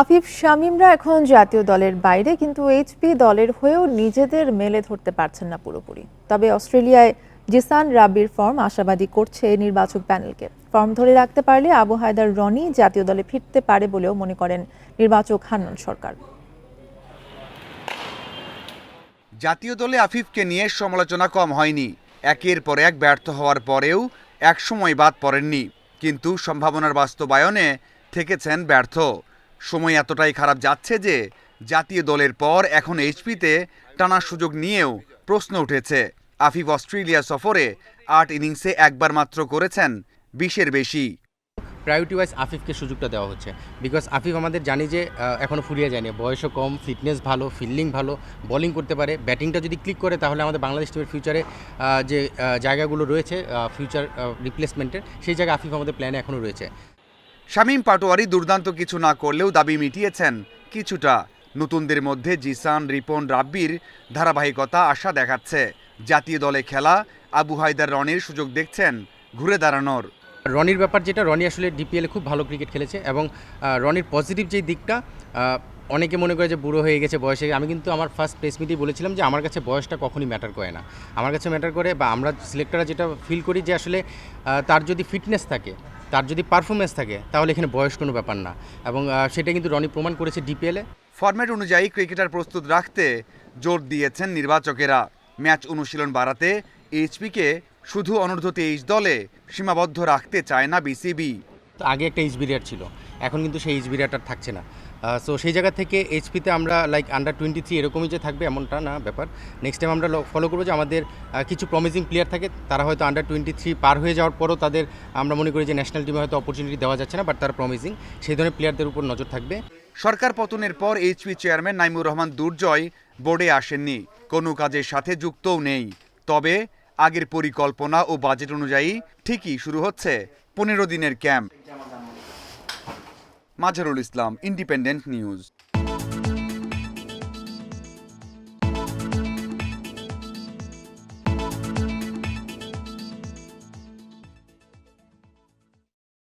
আফিফ শামীমরা এখন জাতীয় দলের বাইরে, কিন্তু এইচপি দলের হয়েও নিজেদের মেলে ধরতে পারছেন না পুরোপুরি। তবে অস্ট্রেলিয়ায় জিসান রাবির ফর্ম আশাবাদী করছে নির্বাচক প্যানেলকে। ফর্ম ধরে রাখতে পারলে আবু হায়দার রনি জাতীয় দলে ফিরতে পারে বলেও মনে করেন নির্বাচক হান্নান সরকার। জাতীয় দলে আফিফকে নিয়ে সমালোচনা কম হয়নি। একের পর এক ব্যর্থ হওয়ার পরেও একসময় বাদ পড়েননি। কিন্তু সম্ভাবনার বাস্তবায়নে থেকেছেন ব্যর্থ। সময় এতটাই খারাপ যাচ্ছে যে জাতীয় দলের পর এখন এইচপিতে টানার সুযোগ নিয়েও প্রশ্ন উঠেছে। আফিফ অস্ট্রেলিয়া সফরে আট ইনিংসে একবার মাত্র করেছেন বিশের বেশি। প্রায়োরিটি ওয়াইজ আফিফকে সুযোগটা দেওয়া হচ্ছে। বিকজ আফিফ আমাদের জানি যে এখনও ফুরিয়ে যায়নি। বয়সও কম ফিটনেস ভালো ফিল্ডিং ভালো বোলিং করতে পারে। ব্যাটিংটা যদি ক্লিক করে, তাহলে আমাদের বাংলাদেশ টিমের ফিউচারে যে জায়গাগুলো রয়েছে ফিউচার রিপ্লেসমেন্টের সেই জায়গায় আফিফ আমাদের প্ল্যানে এখনও রয়েছে। শামীম পাটোয়ারি দুর্দান্ত কিছু না করলেও দাবি মিটিয়েছেন। কিছুটা নতুনদের মধ্যে জিসান, রিপন, রাব্বির ধারাবাহিকতা আশা দেখাচ্ছে। জাতীয় দলে খেলা, আবু হায়দার রনির সুযোগ দেখছেন ঘুরে দাঁড়ানোর। রনির ব্যাপার যেটা, রনি আসলে ডিপিএলে খুব ভালো ক্রিকেট খেলেছে এবং রনির পজিটিভ যে দিকটা অনেকে মনে করে যে বুড়ো হয়ে গেছে, বয়সে আমি কিন্তু আমার ফার্স্ট প্রেস মিটেই বলেছিলাম যে আমার কাছে বয়সটা কখনই ম্যাটার করে না। আমার কাছে ম্যাটার করে বা আমরা সিলেক্টররা যেটা ফিল করি যে আসলে তার যদি ফিটনেস থাকে তার যদি পারফরমেন্স থাকে তাহলে এখানে বয়স কোনো ব্যাপার না। এবং সেটা কিন্তু রনি প্রমাণ করেছে ডিপিএলে ফরম্যাট অনুযায়ী ক্রিকেটার প্রস্তুত রাখতে জোর দিয়েছেন নির্বাচকেরা। ম্যাচ অনুশীলন বাড়াতে এইচপিকে শুধু অনূর্ধ্ব তেইশ দলে সীমাবদ্ধ রাখতে চায় না বিসিবি আগে একটা এইচ বিরিয়ার ছিল। এখন কিন্তু সেই এইচ বিরিয়ারটা থাকছে না। সো সেই জায়গা থেকে এইচপিতে আমরা লাইক আন্ডার টোয়েন্টি থ্রি এরকমই যে থাকবে এমনটা না ব্যাপার। নেক্সট টাইম আমরা ফলো করব যে আমাদের কিছু প্রমিজিং প্লেয়ার থাকে, তারা হয়তো আন্ডার টোয়েন্টি থ্রি পার হয়ে যাওয়ার পরও তাদের, আমরা মনে করি যে ন্যাশনাল টিমে হয়তো অপরচুনিটি দেওয়া যাচ্ছে না বাট তারা প্রমিজিং সেই ধরনের প্লেয়ারদের উপর নজর থাকবে। সরকার পতনের পর এইচপি চেয়ারম্যান নাইমুর রহমান দুর্জয় বোর্ডে আসেননি। কোনো কাজের সাথে যুক্তও নেই। তবে আগের পরিকল্পনা ও বাজেট অনুযায়ী ঠিকই শুরু হচ্ছে। পনেরো দিনের camp মাঝারুল ইসলাম ইন্ডিপেন্ডেন্ট নিউজ